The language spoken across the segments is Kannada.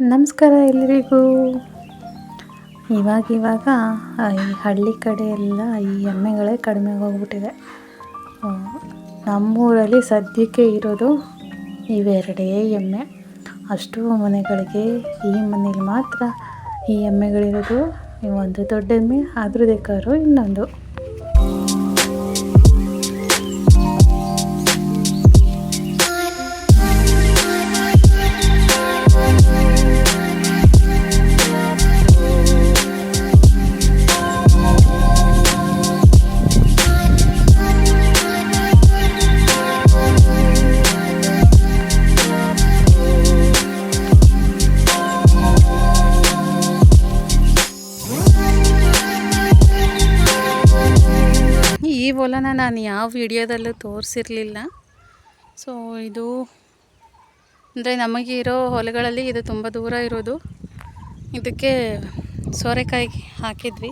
ನಮಸ್ಕಾರ ಎಲ್ಲರಿಗೂ ಇವಾಗಿವಾಗ ಇವಾಗ ಈ ಹಳ್ಳಿ ಕಡೆ ಎಲ್ಲ ಈ ಎಮ್ಮೆಗಳೇ ಕಡಿಮೆ ಹೋಗ್ಬಿಟ್ಟಿದೆ ನಮ್ಮೂರಲ್ಲಿ ಸದ್ಯಕ್ಕೆ ಇರೋದು ಇವೆರಡೇ ಎಮ್ಮೆ. ಅಷ್ಟು ಮನೆಗಳಿಗೆ ಈ ಮನೇಲಿ ಮಾತ್ರ ಈ ಎಮ್ಮೆಗಳಿರೋದು. ಒಂದು ದೊಡ್ಡ ಎಮ್ಮೆ ಅದ್ರದ್ದೇ ಬೇಕಾದ್ರೂ ಇನ್ನೊಂದು. ಹೊಲನ ನಾನು ಯಾವ ವಿಡಿಯೋದಲ್ಲೂ ತೋರಿಸಿರಲಿಲ್ಲ. ಸೊ ಇದು ಅಂದರೆ ನಮಗಿರೋ ಹೊಲಗಳಲ್ಲಿ ಇದು ತುಂಬ ದೂರ ಇರೋದು. ಇದಕ್ಕೆ ಸೋರೆಕಾಯಿ ಹಾಕಿದ್ವಿ.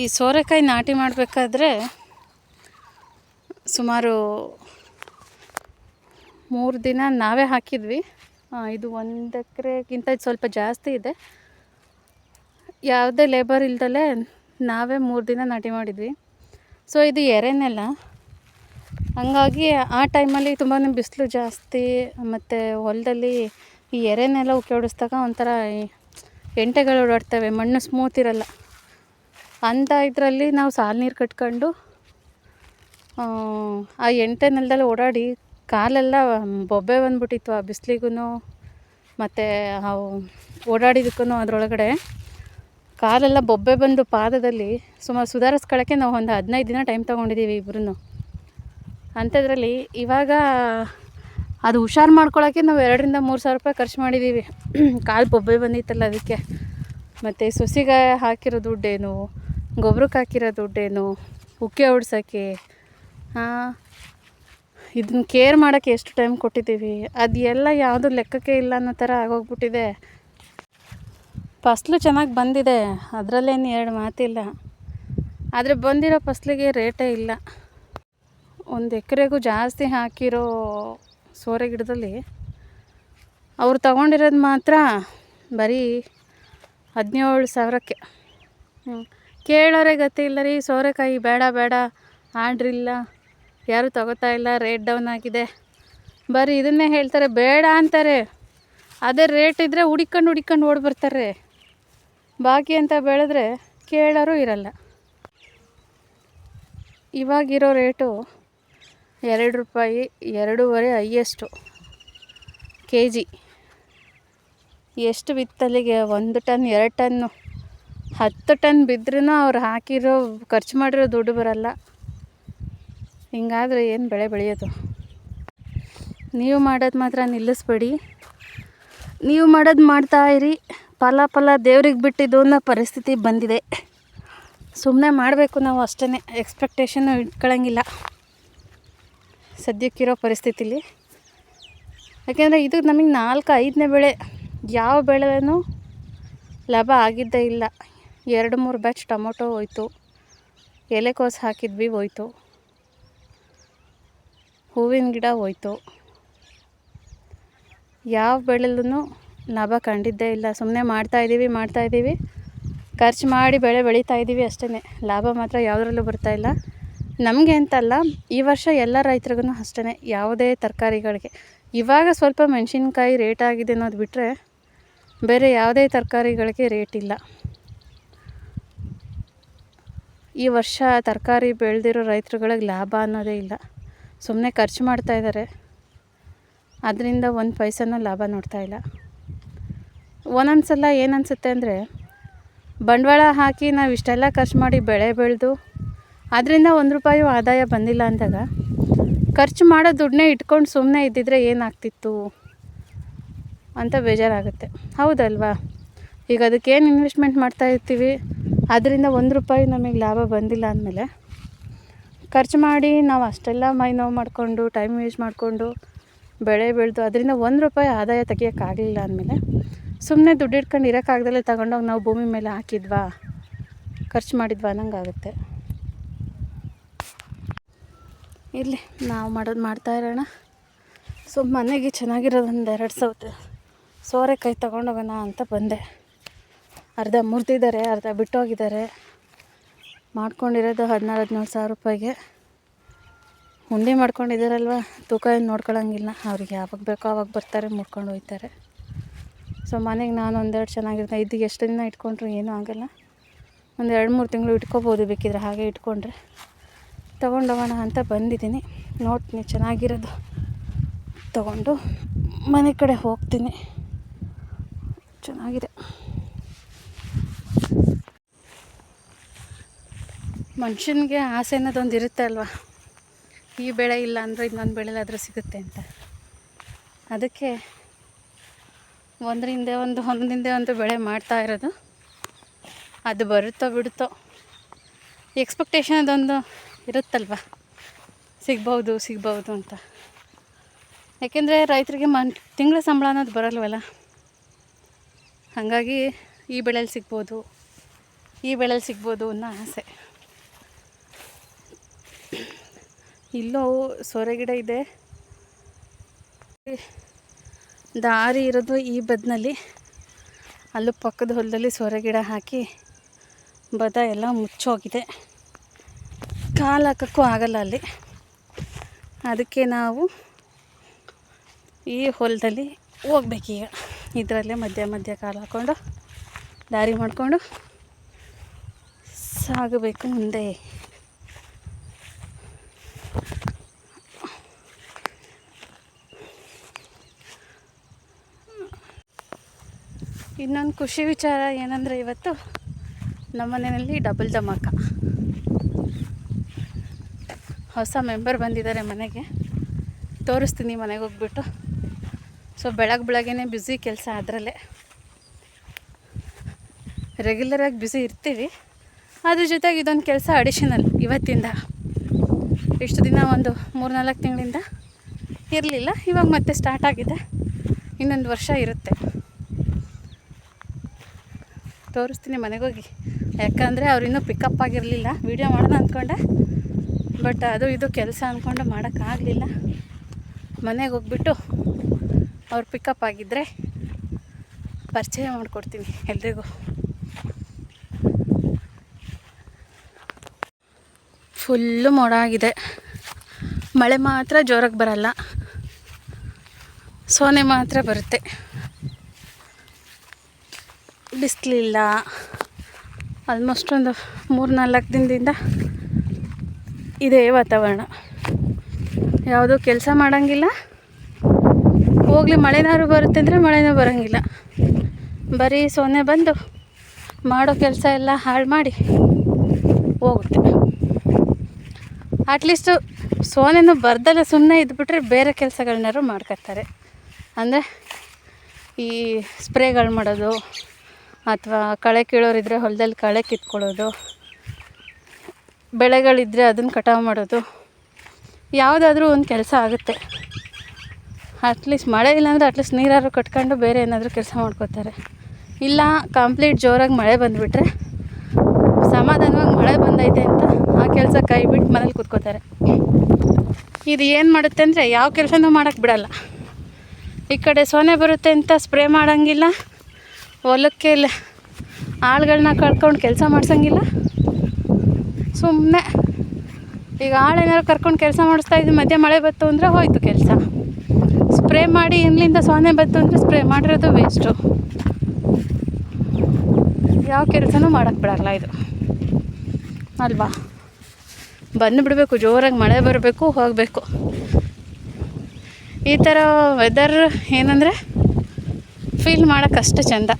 ಈ ಸೋರೆಕಾಯಿ ನಾಟಿ ಮಾಡಬೇಕಾದ್ರೆ ಸುಮಾರು ಮೂರು ದಿನ ನಾವೇ ಹಾಕಿದ್ವಿ. ಇದು ಒಂದು ಎಕರೆಗಿಂತ ಸ್ವಲ್ಪ ಜಾಸ್ತಿ ಇದೆ. ಯಾವುದೇ ಲೇಬರ್ ಇಲ್ದಲೇ ನಾವೇ ಮೂರು ದಿನ ನಾಟಿ ಮಾಡಿದ್ವಿ. ಸೊ ಇದು ಎರೆನೆಲ್ಲ. ಹಂಗಾಗಿ ಆ ಟೈಮಲ್ಲಿ ತುಂಬಾ ಬಿಸಿಲು ಜಾಸ್ತಿ ಮತ್ತು ಹೊಲದಲ್ಲಿ ಈ ಎರೆನೆಲ್ಲ ಉಕ್ಕಿಡಿಸ್ದಾಗ ಒಂಥರ ಎಂಟೆಗಳು ಓಡಾಡ್ತವೆ ಮಣ್ಣು ಸ್ಮೂತ್ ಇರಲ್ಲ. ಅಂಥ ಇದರಲ್ಲಿ ನಾವು ಸಾಲು ನೀರು ಕಟ್ಕೊಂಡು ಆ, ಎಂಟೆ ನೆಲದಲ್ಲಿ ಓಡಾಡಿ ಕಾಲೆಲ್ಲ ಬೊಬ್ಬೆ ಬಂದ್ಬಿಟ್ಟಿತ್ತು ಆ ಬಿಸಿಲಿಗೂ ಮತ್ತು ಓಡಾಡಿದಕ್ಕೂ ಅದರೊಳಗಡೆ. ಕಾಲೆಲ್ಲ ಬೊಬ್ಬೆ ಬಂದು ಪಾದದಲ್ಲಿ ಸುಮಾರು ಸುಧಾರಿಸ್ಕೊಳ್ಳೋಕ್ಕೆ ನಾವು ಒಂದು ಹದಿನೈದು ದಿನ ಟೈಮ್ ತೊಗೊಂಡಿದ್ದೀವಿ ಇಬ್ಬರೂ ಅಂಥದ್ರಲ್ಲಿ ಇವಾಗ ಅದು ಹುಷಾರು ಮಾಡ್ಕೊಳ್ಳೋಕ್ಕೆ ನಾವು ಎರಡರಿಂದ ಮೂರು ಸಾವಿರ ರೂಪಾಯಿ ಖರ್ಚು ಮಾಡಿದ್ದೀವಿ. ಕಾಲು ಬೊಬ್ಬೆ ಬಂದಿತ್ತಲ್ಲ ಅದಕ್ಕೆ. ಮತ್ತು ಸೊಸಿಗೆ ಹಾಕಿರೋ ದುಡ್ಡೇನು ಗೊಬ್ಬರಕ್ಕೆ ಹಾಕಿರೋ ದುಡ್ಡೇನು, ಉಕ್ಕೆ ಹೊಡ್ಸೋಕ್ಕೆ ಇದನ್ನ ಕೇರ್ ಮಾಡೋಕ್ಕೆ ಎಷ್ಟು ಟೈಮ್ ಕೊಟ್ಟಿದ್ದೀವಿ? ಅದು ಎಲ್ಲ ಯಾವುದೂ ಲೆಕ್ಕಕ್ಕೆ ಇಲ್ಲ ಅನ್ನೋ ಥರ ಆಗೋಗ್ಬಿಟ್ಟಿದೆ. ಫಸ್ಲು ಚೆನ್ನಾಗಿ ಬಂದಿದೆ. ಅದರಲ್ಲೇನು ಎರಡು ಮಾತಿಲ್ಲ. ಆದರೆ ಬಂದಿರೋ ಫಸ್ಲಿಗೆ ರೇಟೇ ಇಲ್ಲ. ಒಂದು ಎಕರೆಗೂ ಜಾಸ್ತಿ ಹಾಕಿರೋ ಸೋರೆ ಗಿಡದಲ್ಲಿ ಅವ್ರು ತಗೊಂಡಿರೋದು ಮಾತ್ರ ಬರೀ ಹದಿನೇಳು ಸಾವಿರಕ್ಕೆ. ಕೇಳೋರೆ ಗತಿ ಇಲ್ಲ ರೀ. ಸೋರೆಕಾಯಿ ಬೇಡ ಬೇಡ. ಆಡ್ರಿಲ್ಲ. ಯಾರೂ ತಗೋತಾ ಇಲ್ಲ. ರೇಟ್ ಡೌನ್ ಆಗಿದೆ. ಬರೀ ಇದನ್ನೇ ಹೇಳ್ತಾರೆ. ಬೇಡ ಅಂತಾರೆ. ಅದೇ ರೇಟ್ ಇದ್ದರೆ ಹುಡಿಕೊಂಡು ಹುಡಿಕೊಂಡು ಓಡಿ ಬರ್ತಾರೆ. ಬಾಕಿ ಅಂತ ಬೆಳೆದ್ರೆ ಕೇಳೋರು ಇರಲ್ಲ. ಇವಾಗಿರೋ ರೇಟು ಎರಡು ರೂಪಾಯಿ ಎರಡೂವರೆ ಹೈಯೆಸ್ಟು ಕೆ ಜಿ ಎಷ್ಟು ಬಿತ್ತಲಿಗೆ? ಒಂದು ಟನ್, ಎರಡು ಟನ್ನು ಹತ್ತು ಟನ್ ಬಿದ್ರೂ ಅವ್ರು ಹಾಕಿರೋ, ಖರ್ಚು ಮಾಡಿರೋ ದುಡ್ಡು ಬರಲ್ಲ. ಹಿಂಗಾದ್ರೆ ಏನು ಬೆಳೆ ಬೆಳೆಯೋದು? ನೀವು ಮಾಡೋದು ಮಾತ್ರ ನಿಲ್ಲಿಸ್ಬೇಡಿ. ನೀವು ಮಾಡೋದು ಮಾಡ್ತಾ ಇರಿ. ಫಲ ಫಲ ದೇವ್ರಿಗೆ ಬಿಟ್ಟಿದ್ದು ಅನ್ನೋ ಪರಿಸ್ಥಿತಿ ಬಂದಿದೆ. ಸುಮ್ಮನೆ ಮಾಡಬೇಕು ನಾವು ಅಷ್ಟೇ ಎಕ್ಸ್ಪೆಕ್ಟೇಷನ್ ಇಟ್ಕೊಳ್ಳೋಂಗಿಲ್ಲ ಸದ್ಯಕ್ಕಿರೋ ಪರಿಸ್ಥಿತಿಲಿ. ಯಾಕೆಂದರೆ ಇದು ನಮಗೆ ನಾಲ್ಕು ಐದನೇ ಬೆಳೆ, ಯಾವ ಬೆಳೆನೂ ಲಾಭ ಆಗಿದ್ದೇ ಇಲ್ಲ. ಎರಡು ಮೂರು ಬ್ಯಾಚ್ ಟೊಮೊಟೊ ಹೋಯ್ತು ಎಲೆಕೋಸು ಹಾಕಿದ್ವಿ ಹೋಯ್ತು, ಹೂವಿನ ಗಿಡ ಹೋಯ್ತು. ಯಾವ ಬೆಳೆಲೂ ಲಾಭ ಕಂಡಿದ್ದೇ ಇಲ್ಲ. ಸುಮ್ಮನೆ ಮಾಡ್ತಾಯಿದ್ದೀವಿ ಮಾಡ್ತಾಯಿದ್ದೀವಿ ಖರ್ಚು ಮಾಡಿ ಬೆಳೆ ಬೆಳೀತಾ ಇದ್ದೀವಿ ಅಷ್ಟೇ ಲಾಭ ಮಾತ್ರ ಯಾವುದರಲ್ಲೂ ಬರ್ತಾ ಇಲ್ಲ. ನಮಗೆ ಅಂತಲ್ಲ, ಈ ವರ್ಷ ಎಲ್ಲ ರೈತರಿಗೂ ಅಷ್ಟೇ ಯಾವುದೇ ತರಕಾರಿಗಳಿಗೆ. ಇವಾಗ ಸ್ವಲ್ಪ ಮೆಣಸಿನ್ಕಾಯಿ ರೇಟ್ ಆಗಿದೆ ಅನ್ನೋದು ಬಿಟ್ಟರೆ ಬೇರೆ ಯಾವುದೇ ತರಕಾರಿಗಳಿಗೆ ರೇಟ್ ಇಲ್ಲ. ಈ ವರ್ಷ ತರಕಾರಿ ಬೆಳೆದಿರೋ ರೈತರುಗಳಿಗೆ ಲಾಭ ಅನ್ನೋದೇ ಇಲ್ಲ. ಸುಮ್ಮನೆ ಖರ್ಚು ಮಾಡ್ತಾ ಇದ್ದಾರೆ. ಅದರಿಂದ ಒಂದು ಪೈಸನೂ ಲಾಭ ನೋಡ್ತಾ ಇಲ್ಲ. ಒಂದೊಂದು ಸಲ ಏನನ್ಸುತ್ತೆ ಅಂದರೆ ಬಂಡವಾಳ ಹಾಕಿ ನಾವು ಇಷ್ಟೆಲ್ಲ ಖರ್ಚು ಮಾಡಿ ಬೆಳೆ ಬೆಳೆದು ಅದರಿಂದ ಒಂದು ರೂಪಾಯಿ ಆದಾಯ ಬಂದಿಲ್ಲ ಅಂದಾಗ ಖರ್ಚು ಮಾಡೋ ದುಡ್ಡನ್ನೇ ಇಟ್ಕೊಂಡು ಸುಮ್ಮನೆ ಇದ್ದಿದ್ರೆ ಏನಾಗ್ತಿತ್ತು ಅಂತ ಬೇಜಾರಾಗುತ್ತೆ. ಹೌದಲ್ವಾ? ಈಗ ಅದಕ್ಕೇನು ಇನ್ವೆಸ್ಟ್ಮೆಂಟ್ ಮಾಡ್ತಾ ಇರ್ತೀವಿ, ಅದರಿಂದ ಒಂದು ರೂಪಾಯಿ ನಮಗೆ ಲಾಭ ಬಂದಿಲ್ಲ ಅಂದಮೇಲೆ ಖರ್ಚು ಮಾಡಿ ನಾವು ಅಷ್ಟೆಲ್ಲ ಮೈ ನೋವು ಮಾಡಿಕೊಂಡು ಟೈಮ್ ವೇಸ್ಟ್ ಮಾಡಿಕೊಂಡು ಬೆಳೆ ಬೆಳೆದು ಅದರಿಂದ ಒಂದು ರೂಪಾಯಿ ಆದಾಯ ತೆಗಿಯೋಕ್ಕಾಗಲಿಲ್ಲ ಅಂದಮೇಲೆ ಸುಮ್ಮನೆ ದುಡ್ಡು ಇಟ್ಕೊಂಡು ಇರೋಕ್ಕಾಗ್ದಲ್ಲೇ ತಗೊಂಡೋಗಿ ನಾವು ಭೂಮಿ ಮೇಲೆ ಹಾಕಿದ್ವಾ? ಖರ್ಚು ಮಾಡಿದ್ವಾ? ಅನ್ನಂಗಾಗುತ್ತೆ. ಇರಲಿ, ನಾವು ಮಾಡೋದು ಮಾಡ್ತಾ ಇರೋಣ. ಸೊ ಮನೆಗೆ ಚೆನ್ನಾಗಿರೋದು ಒಂದು ಎರಡು ಸೌತೆ ಸೋರೆಕಾಯಿ ತೊಗೊಂಡೋಗೋಣ ಅಂತ ಬಂದೆ. ಅರ್ಧ ಮುರಿದಿದ್ದಾರೆ, ಅರ್ಧ ಬಿಟ್ಟೋಗಿದ್ದಾರೆ. ಮಾಡ್ಕೊಂಡಿರೋದು ಹದಿನಾರು, ಹದಿನೇಳು ಸಾವಿರ ರೂಪಾಯಿಗೆ. ಹುಂಡಿ ಮಾಡ್ಕೊಂಡಿದ್ದಾರಲ್ವ ತೂಕ ಏನು ನೋಡ್ಕೊಳ್ಳೋಂಗಿಲ್ಲ ಅವ್ರಿಗೆ ಯಾವಾಗ ಬೇಕೋ ಅವಾಗ ಬರ್ತಾರೆ ಮುಡ್ಕೊಂಡು ಹೋಗ್ತಾರೆ ಸೊ ಮನೆಗೆ ನಾನು ಒಂದೆರಡು ಚೆನ್ನಾಗಿರುತ್ತೆ ಇದು ಎಷ್ಟು ದಿನ ಇಟ್ಕೊಂಡ್ರು ಏನೂ ಆಗೋಲ್ಲ. ಒಂದು ಎರಡು ಮೂರು ತಿಂಗಳು ಇಟ್ಕೋಬೋದು ಬೇಕಿದ್ರೆ ಹಾಗೆ ಇಟ್ಕೊಂಡ್ರೆ. ತೊಗೊಂಡೋಗೋಣ ಅಂತ ಬಂದಿದ್ದೀನಿ. ನೋಡ್ತೀನಿ ಚೆನ್ನಾಗಿರೋದು. ತೊಗೊಂಡು ಮನೆ ಕಡೆ ಹೋಗ್ತೀನಿ. ಚೆನ್ನಾಗಿದೆ. ಮನುಷ್ಯನಿಗೆ ಆಸೆ ಅನ್ನೋದೊಂದು ಇರುತ್ತೆ ಅಲ್ವಾ? ಈ ಬೆಳೆ ಇಲ್ಲ ಅಂದರೆ ಇನ್ನೊಂದು ಬೆಳೆಲಾದರೂ ಸಿಗುತ್ತೆ ಅಂತ. ಅದಕ್ಕೆ ಒಂದ್ರ ಹಿಂದೆ ಒಂದು ಒಂದರಿಂದ ಒಂದು ಬೆಳೆ ಮಾಡ್ತಾ ಇರೋದು. ಅದು ಬರುತ್ತೋ ಬಿಡುತ್ತೋ ಎಕ್ಸ್ಪೆಕ್ಟೇಷನ್ ಅದೊಂದು ಇರುತ್ತಲ್ವ? ಸಿಗ್ಬೌದು ಸಿಗ್ಬೌದು ಅಂತ. ಯಾಕೆಂದರೆ ರೈತರಿಗೆ ಮನ್, ತಿಂಗಳ ಸಂಬಳ ಅನ್ನೋದು ಬರಲ್ವಲ್ಲ? ಹಾಗಾಗಿ ಈ ಬೆಳೆಯಲ್ಲಿ ಸಿಗ್ಬೋದು, ಈ ಬೆಳೆಯಲ್ಲಿ ಸಿಗ್ಬೋದು ಅನ್ನೋ ಆಸೆ. ಇಲ್ಲೋ ಸೋರೆ ಗಿಡ ಇದೆ. ದಾರಿ ಇರೋದು ಈ ಬದ್ನಲ್ಲಿ. ಅಲ್ಲೂ ಪಕ್ಕದ ಹೊಲದಲ್ಲಿ ಸೊರೆ ಗಿಡ ಹಾಕಿ ಬದ ಎಲ್ಲ ಮುಚ್ಚೋಗಿದೆ. ಕಾಲು ಹಾಕೋಕ್ಕೂ ಆಗಲ್ಲ ಅಲ್ಲಿ. ಅದಕ್ಕೆ ನಾವು ಈ ಹೊಲದಲ್ಲಿ ಹೋಗ್ಬೇಕೀಗ ಇದರಲ್ಲೇ ಮಧ್ಯ ಮಧ್ಯ ಕಾಲು ಹಾಕ್ಕೊಂಡು ದಾರಿ ಮಾಡಿಕೊಂಡು ಸಾಗಬೇಕು ಮುಂದೆ. ಇನ್ನೊಂದು ಖುಷಿ ವಿಚಾರ ಏನಂದರೆ ಇವತ್ತು ನಮ್ಮ ಮನೆಯಲ್ಲಿ ಡಬಲ್ ಧಮಾಕ. ಹೊಸ ಮೆಂಬರ್ ಬಂದಿದ್ದಾರೆ ಮನೆಗೆ. ತೋರಿಸ್ತೀನಿ ಮನೆಗೆ ಹೋಗ್ಬಿಟ್ಟು. ಸೊ ಬೆಳಗ್ಗೆ ಬೆಳಗ್ಗೆನೇ ಬ್ಯುಸಿ ಕೆಲಸ ಅದರಲ್ಲೇ. ರೆಗ್ಯುಲರಾಗಿ ಬ್ಯುಸಿ ಇರ್ತೀವಿ. ಅದ್ರ ಜೊತೆಗೆ ಇದೊಂದು ಕೆಲಸ ಅಡಿಷನಲ್ ಇವತ್ತಿಂದ. ಇಷ್ಟು ದಿನ ಒಂದು ಮೂರು ನಾಲ್ಕು ತಿಂಗಳಿಂದ ಇರಲಿಲ್ಲ. ಇವಾಗ ಮತ್ತೆ ಸ್ಟಾರ್ಟ್ ಆಗಿದೆ. ಇನ್ನೊಂದು ವರ್ಷ ಇರುತ್ತೆ. ತೋರಿಸ್ತೀನಿ ಮನೆಗೋಗಿ. ಯಾಕಂದರೆ ಅವ್ರು ಇನ್ನೂ ಪಿಕಪ್ ಆಗಿರಲಿಲ್ಲ. ವೀಡಿಯೋ ಮಾಡೋಣ ಅಂದ್ಕೊಂಡೆ. ಬಟ್ ಅದು ಇದು ಕೆಲಸ ಅಂದ್ಕೊಂಡು ಮಾಡೋಕ್ಕಾಗಲಿಲ್ಲ ಮನೆಗೆ ಹೋಗ್ಬಿಟ್ಟು ಅವ್ರು ಪಿಕಪ್ ಆಗಿದ್ದರೆ ಪರಿಚಯ ಮಾಡಿಕೊಡ್ತೀನಿ ಎಲ್ರಿಗೂ. ಫುಲ್ಲು ಮೋಡ ಆಗಿದೆ. ಮಳೆ ಮಾತ್ರ ಜೋರಾಗಿ ಬರಲ್ಲ. ಸೋನೆ ಮಾತ್ರ ಬರುತ್ತೆ. ಬಿಸಿಲಿಲ್ಲ. ಆಲ್ಮೋಸ್ಟ್ ಒಂದು ಮೂರು ನಾಲ್ಕು ದಿನದಿಂದ ಇದೇ ವಾತಾವರಣ. ಯಾವುದೂ ಕೆಲಸ ಮಾಡೋಂಗಿಲ್ಲ. ಹೋಗ್ಲಿ, ಮಳೆನಾರು ಬರುತ್ತೆ ಅಂದರೆ ಮಳೆನೂ ಬರೋಂಗಿಲ್ಲ. ಬರೀ ಸೊನ್ನೆ ಬಂದು ಮಾಡೋ ಕೆಲಸ ಎಲ್ಲ ಹಾಳು ಮಾಡಿ ಹೋಗುತ್ತೆ. ಅಟ್ಲೀಸ್ಟು ಸೋನೆನೂ ಬರ್ದಲ್ಲ ಸುಮ್ಮನೆ ಇದ್ಬಿಟ್ರೆ ಬೇರೆ ಕೆಲಸಗಳನ್ನಾರು ಮಾಡ್ಕೊತಾರೆ. ಅಂದರೆ ಈ ಸ್ಪ್ರೇಗಳು ಮಾಡೋದು ಅಥವಾ ಕಳೆ ಕೀಳೋರಿದ್ದರೆ ಹೊಲದಲ್ಲಿ ಕಳೆ ಕಿತ್ಕೊಳ್ಳೋದು ಬೆಳೆಗಳಿದ್ದರೆ ಅದನ್ನು ಕಟಾವು ಮಾಡೋದು, ಯಾವುದಾದ್ರೂ ಒಂದು ಕೆಲಸ ಆಗುತ್ತೆ. ಅಟ್ಲೀಸ್ಟ್ ಮಳೆ ಇಲ್ಲಾಂದರೆ ಅಟ್ಲೀಸ್ಟ್ ನೀರಾದ್ರು ಕಟ್ಕೊಂಡು ಬೇರೆ ಏನಾದರೂ ಕೆಲಸ ಮಾಡ್ಕೋತಾರೆ. ಇಲ್ಲ ಕಂಪ್ಲೀಟ್ ಜೋರಾಗಿ ಮಳೆ ಬಂದುಬಿಟ್ರೆ ಸಮಾಧಾನವಾಗಿ ಮಳೆ ಬಂದೈತೆ ಅಂತ ಆ ಕೆಲಸ ಕೈ ಬಿಟ್ಟು ಮನೇಲಿ ಕೂತ್ಕೋತಾರೆ. ಇದು ಏನು ಮಾಡುತ್ತೆ ಅಂದರೆ ಯಾವ ಕೆಲಸನೂ ಮಾಡೋಕ್ಕೆ ಬಿಡಲ್ಲ. ಈ ಕಡೆ ಸೊನೆ ಬರುತ್ತೆ ಅಂತ ಸ್ಪ್ರೇ ಮಾಡೋಂಗಿಲ್ಲ. ಹೊಲಕ್ಕೆ ಇಲ್ಲ. ಆಳುಗಳನ್ನ ಕರ್ಕೊಂಡು ಕೆಲಸ ಮಾಡ್ಸೋಂಗಿಲ್ಲ. ಸುಮ್ಮನೆ ಈಗ ಆಳೇನಾದ್ರು ಕರ್ಕೊಂಡು ಕೆಲಸ ಮಾಡಿಸ್ತಾ ಇದ್ದು ಮಧ್ಯೆ ಮಳೆ ಬತ್ತು ಅಂದರೆ ಹೋಯ್ತು ಕೆಲಸ. ಸ್ಪ್ರೇ ಮಾಡಿ ಇಲ್ಲಿಂದ ಸೊನೆ ಬಂತು ಅಂದರೆ ಸ್ಪ್ರೇ ಮಾಡಿರೋದು ವೇಸ್ಟು ಯಾವ ಕೆಲಸನೂ ಮಾಡೋಕ್ಕೆ ಬಿಡಲ್ಲ ಇದು. ಅಲ್ವಾ? ಬಂದು ಬಿಡಬೇಕು, ಜೋರಾಗಿ ಮಳೆ ಬರಬೇಕು, ಹೋಗಬೇಕು. ಈ ಥರ ವೆದರ್ ಏನಂದರೆ ಫೀಲ್ ಮಾಡೋಕ್ಕಷ್ಟು ಚೆಂದ.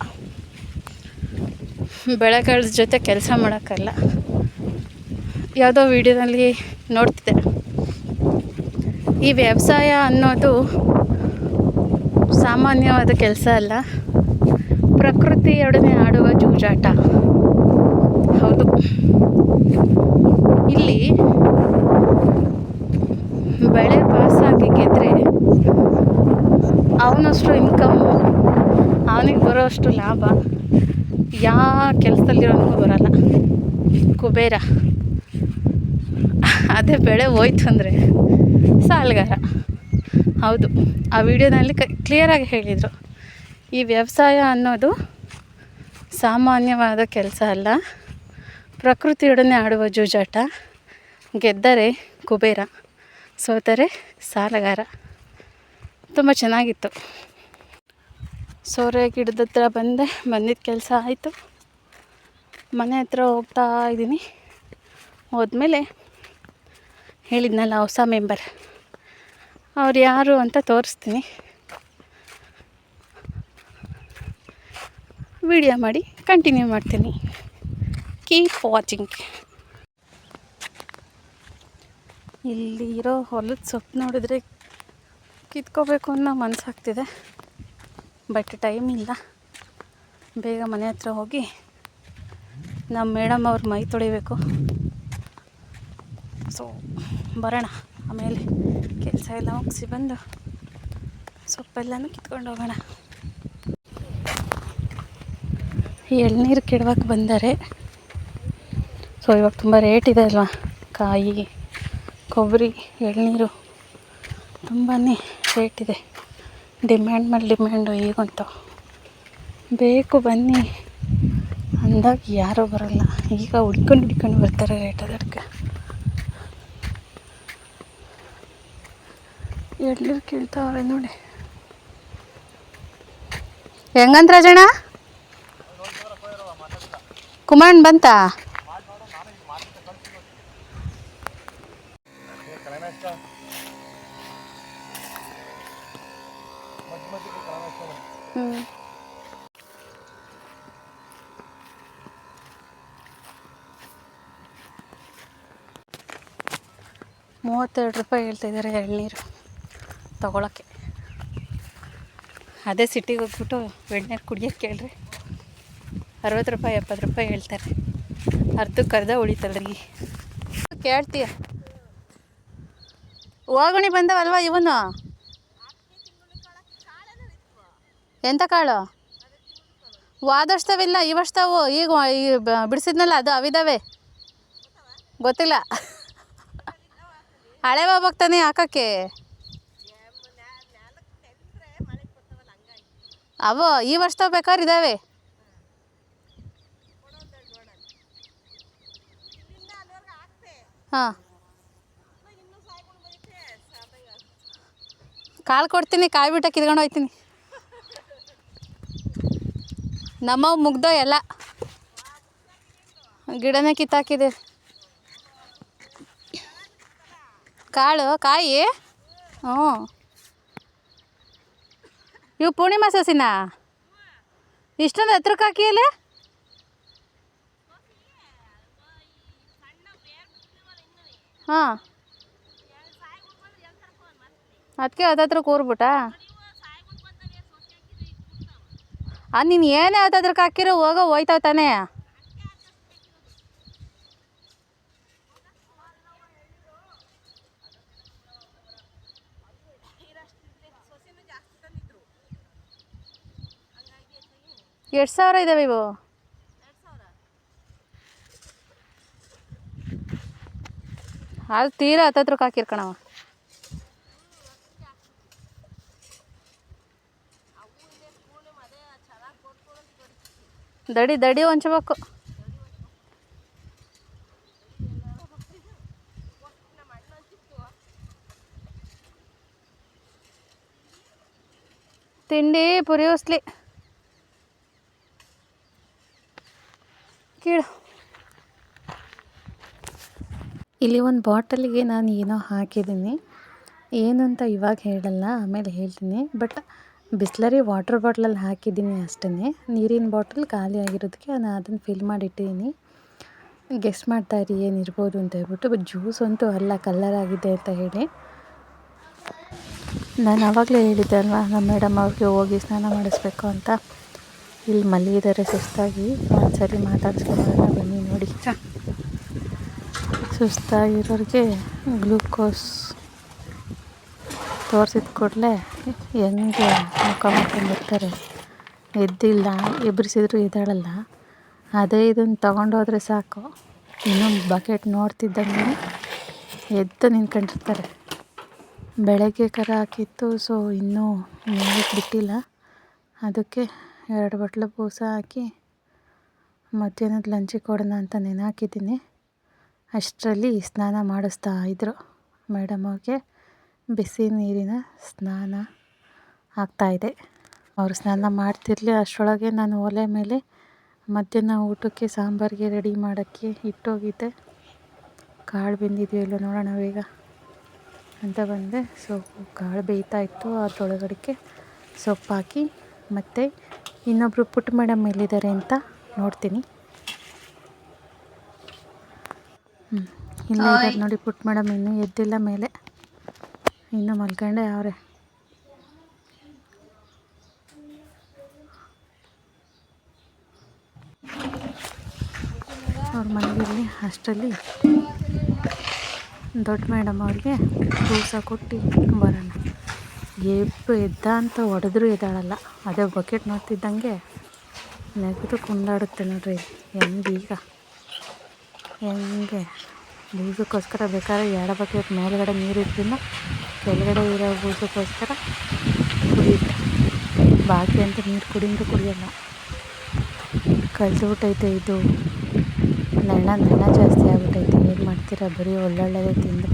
ಬೆಳೆಗಳ ಜೊತೆ ಕೆಲಸ ಮಾಡೋಕ್ಕಲ್ಲ. ಯಾವುದೋ ವೀಡಿಯೋನಲ್ಲಿ ನೋಡ್ತಿದ್ದೆ. ಈ ವ್ಯವಸಾಯ ಅನ್ನೋದು ಸಾಮಾನ್ಯವಾದ ಕೆಲಸ ಅಲ್ಲ. ಪ್ರಕೃತಿಯೊಡನೆ ಆಡುವ ಜೂಜಾಟ. ಹೌದು. ಇಲ್ಲಿ ಬೆಳೆ ಪಾಸಾಗಿ ಗೆದ್ರೆ ಅವನಷ್ಟು ಇನ್ಕಮ್ ಅವನಿಗೆ ಬರೋಷ್ಟು ಲಾಭ. ಯಾವ ಕೆಲಸದಲ್ಲಿರೋನಿಗೂ ಬರಲ್ಲ. ಕುಬೇರ. ಅದೇ ಬೆಳೆ ಹೋಯ್ತು ಅಂದರೆ ಸಾಲಗಾರ. ಹೌದು. ಆ ವಿಡಿಯೋನಲ್ಲಿ ಕ ಕ್ಲಿಯರಾಗಿ ಹೇಳಿದರು. ಈ ವ್ಯವಸಾಯ ಅನ್ನೋದು ಸಾಮಾನ್ಯವಾದ ಕೆಲಸ ಅಲ್ಲ. ಪ್ರಕೃತಿಯೊಡನೆ ಆಡುವ ಜೂಜಾಟ, ಗೆದ್ದರೆ ಕುಬೇರ, ಸೋತರೆ ಸಾಲಗಾರ. ತುಂಬ ಚೆನ್ನಾಗಿತ್ತು. ಸೋರೆ ಗಿಡದ ಹತ್ರ ಬಂದೆ, ಬಂದಿದ್ದ ಕೆಲಸ ಆಯಿತು. ಮನೆ ಹತ್ರ ಹೋಗ್ತಾ ಇದ್ದೀನಿ. ಹೋದ್ಮೇಲೆ ಹೇಳಿದ್ನಲ್ಲ ಹೊಸ ಮೆಂಬರ್. ಅವ್ರು ಯಾರು ಅಂತ ತೋರಿಸ್ತೀನಿ. ವಿಡಿಯೋ ಮಾಡಿ ಕಂಟಿನ್ಯೂ ಮಾಡ್ತೀನಿ. ಕೀಪ್ ವಾಚಿಂಗ್ ಇಲ್ಲಿ ಇರೋ ಹೊಲದ ಸೊಪ್ಪು ನೋಡಿದ್ರೆ ಕಿತ್ಕೋಬೇಕು ಅನ್ನೋ ಮನಸ್ಸಾಗ್ತಿದೆ ಬಟ್ ಟೈಮ್ ಇಲ್ಲ. ಬೇಗ ಮನೆ ಹತ್ರ ಹೋಗಿ ನಮ್ಮ ಮೇಡಮ್ ಅವ್ರ ಮೈ ತೊಳಿಬೇಕು. ಸೊ ಬರೋಣ. ಆಮೇಲೆ ಕೆಲಸ ಎಲ್ಲ ಮುಗಿಸಿ ಬಂದು ಸೊಪ್ಪೆಲ್ಲನೂ ಕಿತ್ಕೊಂಡು ಹೋಗೋಣ. ಎಳ್ನೀರು ಕೆಡವಕ್ಕೆ ಬಂದರೆ. ಸೊ ಇವಾಗ ತುಂಬ ರೇಟ್ ಇದೆ ಅಲ್ವಾ? ಕಾಯಿ, ಕೊಬ್ಬರಿ, ಎಳ್ನೀರು ತುಂಬಾ ರೇಟ್ ಇದೆ. ಡಿಮ್ಯಾಂಡ್ ಮೇಲೆ ಡಿಮ್ಯಾಂಡು ಈಗಂತೂ ಬೇಕು ಬನ್ನಿ. ಅಂದಾಗ ಯಾರೂ ಬರೋಲ್ಲ. ಈಗ ಹುಡ್ಕೊಂಡು ಹುಡ್ಕೊಂಡು ಬರ್ತಾರೆ ರೇಟ್ ಅದಕ್ಕೆ. ಎಳ್ನೀರು ಕೇಳ್ತಾವ್ರೆ ನೋಡಿ. ಹೆಂಗಂತ ರಾಜಣ್ಣ? ಕುಮಾರ್ ಬಂತಾ? ಮೂವತ್ತೆರಡು ರೂಪಾಯಿ ಹೇಳ್ತಾಯಿದ್ದಾರೆ ಎಳ್ನೀರು ತಗೊಳಕ್ಕೆ. ಅದೇ ಸಿಟಿಗೆ ಹೋಗ್ಬಿಟ್ಟು ಎಣ್ಣೆ ಕುಡಿಯೋಕ್ಕೆ ಕೇಳ್ರಿ ಅರವತ್ತು ರೂಪಾಯಿ, ಎಪ್ಪತ್ತು ರೂಪಾಯಿ ಹೇಳ್ತಾರೆ. ಅರ್ಧಕ್ಕೆ ಅರ್ಧ ಉಳಿತದ್ರಿ ಕೇಳ್ತೀಯ? ಹೋಗಣಿ ಬಂದವಲ್ವ ಇವನು? ಎಂಥ ಕಾಳು? ವಾದಷ್ಟವಿಲ್ಲ ಇವಷ್ಟವು ಈಗ ಬಿಡಿಸಿದ್ನಲ್ಲ, ಅದು ಅವಿದಾವೆ. ಗೊತ್ತಿಲ್ಲ. ಹಳೆ ಹೋಗ್ತಾನೆ ಹಾಕಕ್ಕೆ. ಅವ, ಈ ವರ್ಷ ಬೇಕಾದ್ರೆ ಇದ್ದಾವೆ ಹಾಂ. ಕಾಳು ಕೊಡ್ತೀನಿ, ಕಾಯಿ ಬಿಟ್ಟ ಕಿತ್ಕೊಂಡು ಹೋಗ್ತೀನಿ. ನಮ್ಮವು ಮುಗ್ದೋ ಎಲ್ಲ. ಗಿಡನೇ ಕಿತ್ತಾಕಿದೆ. ಕಾಳು, ಕಾಯಿ? ಹ್ಞೂ. ಇವು ಪೂರ್ಣಿಮಾ ಸಸಿನಾ? ಇಷ್ಟೊಂದು ಹತ್ರಕ್ಕೆ ಹಾಕಿಯಲ್ಲ ಹಾಂ ಅದಕ್ಕೆ ಅದತ್ರ ಕೂರ್ಬಿಟ್ಟಾ ಆ, ನೀನು ಏನೇ ಹತ್ತತ್ರಕ್ಕೆ ಹಾಕಿರೋ ಹೋಗೋ, ಹೋಯ್ತಾವ ತಾನೇ. ಎಷ್ಟು ಸಾವಿರ ಇದಾವೆ ಇವು. ಅದು ತೀರಾ ಹತ್ತತ್ರಕ್ಕೆ ಹಾಕಿರ್ಕಣವ ದಡಿ ದಡಿ ಹೊಂಚಬೇಕು. ತಿಂಡಿ ಪುರಿ ಉಸ್ಲಿ ಕೀಳು. ಇಲ್ಲಿ ಒಂದು ಬಾಟಲಿಗೆ ನಾನು ಏನೋ ಹಾಕಿದ್ದೀನಿ. ಏನು ಅಂತ ಇವಾಗ ಹೇಳಲ್ಲ, ಆಮೇಲೆ ಹೇಳ್ತೀನಿ. ಬಟ್ ಬಿಸ್ಲರಿ ವಾಟರ್ ಬಾಟ್ಲಲ್ಲಿ ಹಾಕಿದ್ದೀನಿ ಅಷ್ಟೇ ನೀರಿನ ಬಾಟಲ್ ಖಾಲಿ ಆಗಿರೋದಕ್ಕೆ ನಾನು ಅದನ್ನು ಫಿಲ್ ಮಾಡಿಟ್ಟಿದ್ದೀನಿ. ಗೆಸ್ ಮಾಡ್ತಾ ಇರಿ ಏನಿರ್ಬೋದು ಅಂತ ಹೇಳ್ಬಿಟ್ಟು. ಬಟ್ ಜ್ಯೂಸ್ ಅಂತೂ ಅಲ್ಲ ಕಲ್ಲರ್ ಆಗಿದೆ ಅಂತ ಹೇಳಿ. ನಾನು ಆವಾಗಲೇ ಹೇಳಿದ್ದೆ ಅಲ್ವಾ ನಮ್ಮ ಮೇಡಮ್ ಅವ್ರಿಗೆ ಹೋಗಿ ಸ್ನಾನ ಮಾಡಿಸ್ಬೇಕು ಅಂತ. ಇಲ್ಲಿ ಮಲಗಿದ್ದಾರೆ ಸುಸ್ತಾಗಿ. ಒಂದ್ಸರಿ ಮಾತಾಡ್ಸ್ಕೊಂಬರೋಣ ಬನ್ನಿ ನೋಡಿ. ಸುಸ್ತಾಗಿರೋರಿಗೆ ಗ್ಲೂಕೋಸ್ ತೋರಿಸಿದ ಕೂಡಲೇ ಹೆಂಗೆ ಮುಖ ಮಾಡ್ಕೊಂಡಿರ್ತಾರೆ ಎದ್ದಿಲ್ಲ ಎಬ್ಬರಿಸಿದ್ರು ಎದ್ದೇಳಲ್ಲ. ಅದೇ ಇದನ್ನು ತೊಗೊಂಡೋದ್ರೆ ಸಾಕು. ಇನ್ನೊಂದು ಬಕೆಟ್ ನೋಡ್ತಿದ್ದಂಗೆ ಎದ್ದು ನಿಂತ್ಕೊಂಡಿರ್ತಾರೆ. ಬೆಳಗ್ಗೆ ಕರ ಹಾಕಿತ್ತು ಸೊ ಇನ್ನೂ ಮೇಯಕ್ಕೆ ಬಿಟ್ಟಿಲ್ಲ. ಅದಕ್ಕೆ ಎರಡು ಬಟ್ಲು ಪೂಸ ಹಾಕಿ ಮಧ್ಯಾಹ್ನದ ಲಂಚಿಗೆ ಕೊಡೋಣ ಅಂತ ನೆನೆ ಹಾಕಿದ್ದೀನಿ ಅಷ್ಟರಲ್ಲಿ ಸ್ನಾನ ಮಾಡಿಸ್ತಾ ಇದ್ದರು ಮೇಡಮ್ ಅವ್ರಿಗೆ ಬಿಸಿ ನೀರಿನ ಸ್ನಾನ ಆಗ್ತಾಯಿದೆ ಅವರು ಸ್ನಾನ ಮಾಡ್ತಿರಲಿ ಅಷ್ಟರೊಳಗೆ ನಾನು ಒಲೆ ಮೇಲೆ ಮಧ್ಯಾಹ್ನ ಊಟಕ್ಕೆ ಸಾಂಬಾರಿಗೆ ರೆಡಿ ಮಾಡೋಕ್ಕೆ ಇಟ್ಟೋಗಿದ್ದೆ. ಕಾಳು ಬೆಂದಿದೆಯೋ ಇಲ್ಲೋ ನೋಡೋಣ ಬೇಗ ಅಂತ ಬಂದೆ. ಸೊ ಕಾಳು ಬೇಯ್ತಾ ಇತ್ತು. ಅದರೊಳಗಡೆಗೆ ಸೊಪ್ಪು ಹಾಕಿ ಮತ್ತು ಇನ್ನೊಬ್ಬರು ಪುಟ್ಟ ಮೇಡಮ್ ಎಲ್ಲಿದ್ದಾರೆ ಅಂತ ನೋಡ್ತೀನಿ. ಹ್ಞೂ ಇಲ್ಲ ನೋಡಿ ಪುಟ್ಟ ಮೇಡಮ್ ಇನ್ನೂ ಎದ್ದಿಲ್ಲ ಮೇಲೆ. ಇನ್ನೂ ಮಲ್ಕೊಂಡೆ ಅವರೆ. ಅವ್ರ ಮನೆಯಲ್ಲಿ ಅಷ್ಟರಲ್ಲಿ ದೊಡ್ಡ ಮೇಡಮ್ ಅವ್ರಿಗೆ ಬೂಸ ಕೊಟ್ಟು ಬರೋಣ. ಎಪ್ಪು ಎದ್ದ ಅಂತ ಹೊಡೆದ್ರೂ ಎದ್ದಾಳಲ್ಲ. ಅದೇ ಬಕೆಟ್ ನೋಡ್ತಿದ್ದಂಗೆ ನೆಗೆದು ಕುಂದಾಡುತ್ತೆ ನೋಡ್ರಿ. ಹೆಂಗೆ ಈಗ ಹೆಂಗೆ? ಬೂಸಕ್ಕೋಸ್ಕರ ಬೇಕಾದ್ರೆ ಎರಡು ಬಕೆಟ್ ಮೇಲ್ಗಡೆ ನೀರು ಇದ್ದಿಲ್ಲ ಕೆಳಗಡೆ ಇರೋ ಬೂಸಕ್ಕೋಸ್ಕರ ಕುಡಿಯುತ್ತೆ. ಬಾಕಿ ಅಂತ ನೀರು ಕುಡಿಂದು ಕುಡಿಯೋಲ್ಲ. ಕಲ್ತ್ಬಿಟ್ಟೈತೆ ಇದು. ನೆಣ್ಣ ನೆಣ್ಣ ಜಾಸ್ತಿ ಆಗ್ಬಿಟ್ಟೈತೆ. ಏನು ಮಾಡ್ತೀರಾ? ಬರೀ ಒಳ್ಳೊಳ್ಳೆದೇ ತಿಂದು.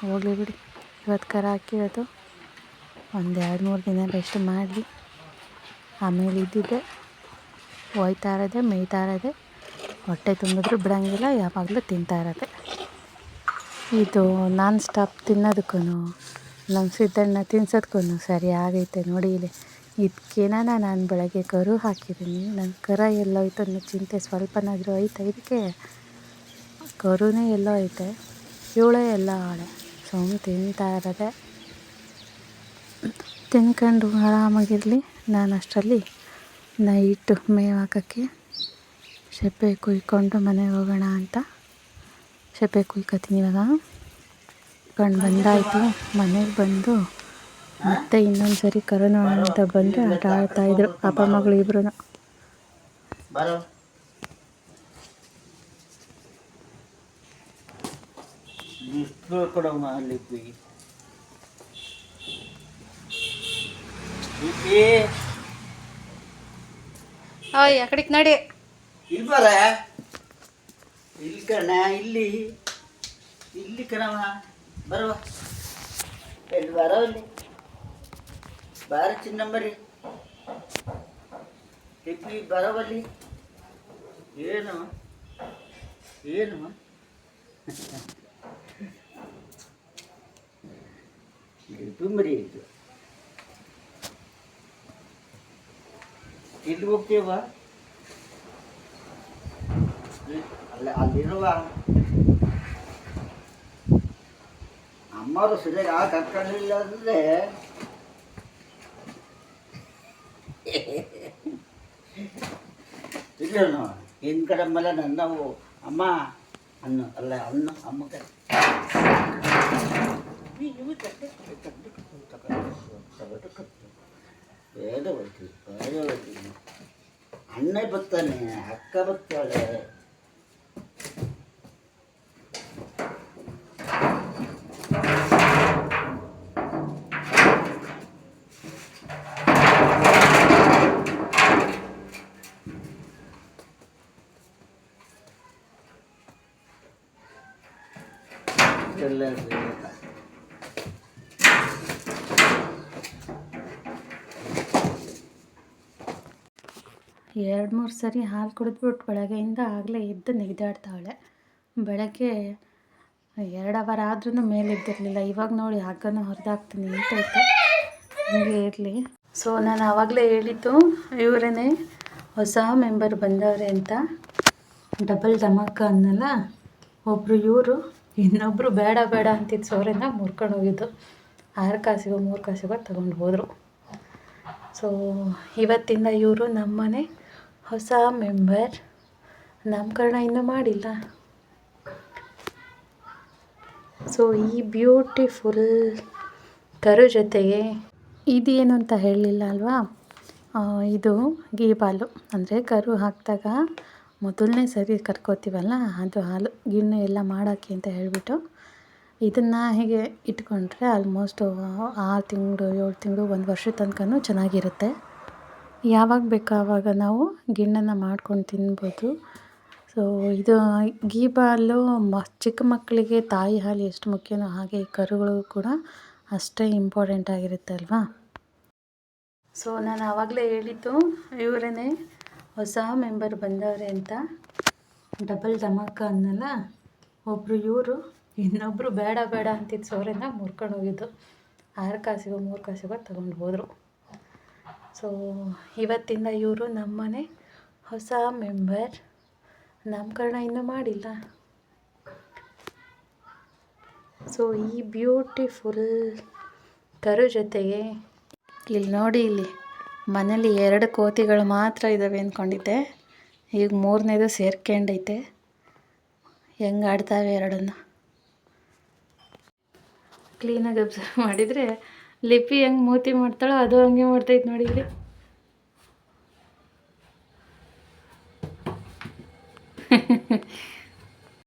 ಹೋಗಲಿ ಬಿಡಿ. ಇವತ್ತು ಕರ ಹಾಕಿರೋದು ಒಂದು ಎರಡು ಮೂರು ದಿನ ರೆಸ್ಟ್ ಮಾಡಲಿ. ಆಮೇಲೆ ಇದ್ದಿದ್ದೆ ಒಯ್ತಾ ಇರೋದೆ, ಮೇಯ್ತಾ ಇರೋದೆ. ಹೊಟ್ಟೆ ತುಂಬಿದ್ರೂ ಬಿಡೋಂಗಿಲ್ಲ, ಯಾವಾಗಲೂ ತಿಂತಾ ಇರತ್ತೆ. ಇದು ನಾನ್ ಸ್ಟಾಪ್ ತಿನ್ನೋದಕ್ಕೂ ನಮ್ಮ ಸಿದ್ದಣ್ಣ ತಿನ್ಸೋದಕ್ಕೂ ಸರಿ ಆಗೈತೆ ನೋಡಿ ಇಲ್ಲಿ. ಇದಕ್ಕೇನ ನಾನು ಬೆಳಗ್ಗೆ ಕರು ಹಾಕಿದ್ದೀನಿ. ನನ್ನ ಕರ ಎಲ್ಲೋಯ್ತು ಅನ್ನೋ ಚಿಂತೆ ಸ್ವಲ್ಪನಾದರೂ ಐತೆ. ಇದಕ್ಕೆ ಕರುನೇ ಎಲ್ಲೋ ಐತೆ. ಇವಳೇ ಎಲ್ಲ ಆಳೆ. ಸುಮ್ಮನೆ ತಿಂತಾ ಇರೋದೆ. ತಿನ್ಕೊಂಡು ಆರಾಮಾಗಿರಲಿ. ನಾನು ಅಷ್ಟರಲ್ಲಿ ನೈಟು ಮೇವು ಹಾಕೋಕ್ಕೆ ಸೆಪ್ಪೆ ಕುಯ್ಕೊಂಡು ಮನೆಗೆ ಹೋಗೋಣ ಅಂತ. ಸೆಪೆ ಕುಯ್ಕೊತೀನಿ ಇವಾಗ. ಕಂಡು ಬಂದಾಯಿತು. ಮನೆಗೆ ಬಂದು ಮತ್ತೆ ಇನ್ನೊಂದು ಸರಿ ಕರೋನಾ ಅಂತ ಬಂದು ಆಟ ಆಡ್ತಾಯಿದ್ರು ಅಪ್ಪ ಮಗಳು ಇಬ್ಬರು ಬರೋ. ಇಷ್ಟು ಕೊಡಮ್ಮ ಅಲ್ಲಿ ಇದ್ವಿ ಓಯ್ ಆ ಕಡೆಗೆ ನಡಿ. ಇಲ್ಲಿ ಬರ ಇಲ್ಲಿ. ಕಣ ಇಲ್ಲಿ ಇಲ್ಲಿ ಕಣವ ಬರುವ. ಎಲ್ಲಿ ಬರೋ ಇಲ್ಲಿ ಬಾರ ಚಿನ್ನಂಬರಿ ತಿಪ್ಪಿ ಬರವಲ್ಲಿ ಏನು? ಏನು? ಬಿಂಬರಿ ಇದು. ಇಲ್ಲಿ ಹೋಗ್ತೀವ ಅಲ್ಲ ಅಲ್ಲಿರುವ ಅಮ್ಮರು ಸರಿಯಾಗಿ ಆ ಕರ್ಕೊಂಡಿಲ್ಲ ಅಂದರೆ ಇಲ್ಲ ಹಿಂದ್ ಕಡೆ ಮೇಲೆ ನನ್ನವು ಅಮ್ಮ ಅನ್ನು, ಅಲ್ಲ, ಅನ್ನು, ಅಮ್ಮ ಕಡೆ. ಬೇಡ ಬರ್ತೀವಿ ಬೇಡ ಬರ್ತೀವಿ ಅಣ್ಣ ಬರ್ತಾನೆ, ಅಕ್ಕ ಬರ್ತಾಳೆ. ಎರಡು ಮೂರು ಸರಿ ಹಾಲು ಕುಡಿದ್ಬಿಟ್ಟು ಬೆಳಗ್ಗೆಯಿಂದ ಆಗಲೇ ಎದ್ದು ನೆಗೆದಾಡ್ತಾಳೆ. ಬೆಳಗ್ಗೆ ಎರಡು ಅವರ್ ಆದ್ರೂ ಮೇಲೆ ಇದ್ದಿರಲಿಲ್ಲ ಇವಾಗ ನೋಡಿ ಹಗ್ಗನ ಅಂತ ಇತ್ತು. ಹಂಗೆ ಇರಲಿ. ಸೊ ನಾನು ಆವಾಗಲೇ ಹೇಳಿದ್ದು ಇವರೇ ಹೊಸ ಮೆಂಬರ್ ಬಂದವ್ರೆ ಅಂತ. ಡಬಲ್ ಧಮಾಕ ಅನ್ನಲ್ಲ. ಒಬ್ಬರು ಇವರು ಇನ್ನೊಬ್ಬರು ಬೇಡ ಬೇಡ ಅಂತಿದ್ದ ಸೋರೆನ ಮುರ್ಕೊಂಡು ಹೋಗಿದ್ದು. ಆರು ಕಾಸಿಗೋ, ಮೂರು ಕಾಸಿಗೋ ತಗೊಂಡು ಹೋದರು. ಸೊ ಇವತ್ತಿಂದ ಇವರು ನಮ್ಮನೆ ಹೊಸ ಮೆಂಬರ್ ನಾಮಕರಣ ಇನ್ನೂ ಮಾಡಿಲ್ಲ. ಸೊ ಈ ಬ್ಯೂಟಿಫುಲ್ ಕರು ಜೊತೆಗೆ ಇದೇನು ಅಂತ ಹೇಳಲಿಲ್ಲ ಅಲ್ವಾ? ಇದು ಗೀಬಾಲು. ಅಂದರೆ ಕರು ಹಾಕಿದಾಗ ಮೊದಲನೇ ಸರಿ ಕರ್ಕೋತೀವಲ್ಲ? ಅದು ಹಾಲು, ಗಿಣ್ಣು ಎಲ್ಲ ಮಾಡೋಕ್ಕೆ ಅಂತ ಹೇಳಿಬಿಟ್ಟು ಇದನ್ನು ಹೀಗೆ ಇಟ್ಕೊಂಡ್ರೆ ಆಲ್ಮೋಸ್ಟು ಆರು ತಿಂಗಳು, ಏಳು ತಿಂಗಳು, ಒಂದು ವರ್ಷದ ತನಕನೂ ಚೆನ್ನಾಗಿರುತ್ತೆ. ಯಾವಾಗ ಬೇಕೋ ಆವಾಗ ನಾವು ಗಿಣ್ಣನ್ನು ಮಾಡ್ಕೊಂಡು ತಿನ್ಬೋದು. ಸೊ ಇದು ಗೀ ಹಾಲು ಮ, ಚಿಕ್ಕ ಮಕ್ಕಳಿಗೆ ತಾಯಿ ಹಾಲು ಎಷ್ಟು ಮುಖ್ಯನೋ ಹಾಗೆ ಕರುಗಳು ಕೂಡ ಅಷ್ಟೇ ಇಂಪಾರ್ಟೆಂಟ್ ಆಗಿರುತ್ತೆ ಅಲ್ವಾ? ಸೊ ನಾನು ಆವಾಗಲೇ ಹೇಳಿದ್ದು ಇವರೇ ಹೊಸ ಮೆಂಬರ್ ಬಂದವ್ರೆ ಅಂತ ಡಬಲ್ ಧಮಾಕ ಅನ್ನಲ್ಲ ಒಬ್ಬರು ಇವರು ಇನ್ನೊಬ್ಬರು ಬೇಡ ಬೇಡ ಅಂತಿದ್ದ ಸೋರೆನ ಮುರ್ಕೊಂಡು ಹೋಗಿದ್ದು. ಆರು ಕಾಸಿಗೋ, ಮೂರು ಕಾಸಿಗೋ ತಗೊಂಡು ಹೋದರು. ಸೊ ಇವತ್ತಿಂದ ಇವರು ನಮ್ಮನೆ ಹೊಸ ಮೆಂಬರ್. ನಾಮಕರಣ ಇನ್ನೂ ಮಾಡಿಲ್ಲ. ಸೊ ಈ ಬ್ಯೂಟಿಫುಲ್ ಕರು ಜೊತೆಗೆ, ಇಲ್ಲಿ ನೋಡಿ ಇಲ್ಲಿ. ಮನೇಲಿ ಎರಡು ಕೋತಿಗಳು ಮಾತ್ರ ಇದ್ದಾವೆ ಅಂದ್ಕೊಂಡಿದ್ದೆ ಈಗ ಮೂರನೇದು ಸೇರ್ಕೊಂಡೈತೆ. ಹೆಂಗೆ ಆಡ್ತಾವೆ ಎರಡನ್ನು? ಕ್ಲೀನಾಗಿ ಅಬ್ಸರ್ವ್ ಮಾಡಿದರೆ ಲಿಪಿ ಹೆಂಗೆ ಮೂತಿ ಮಾಡ್ತಾಳೋ ಅದು ಹಂಗೆ ಮಾಡ್ತೈತೆ ನೋಡಿ ಇಲ್ಲಿ.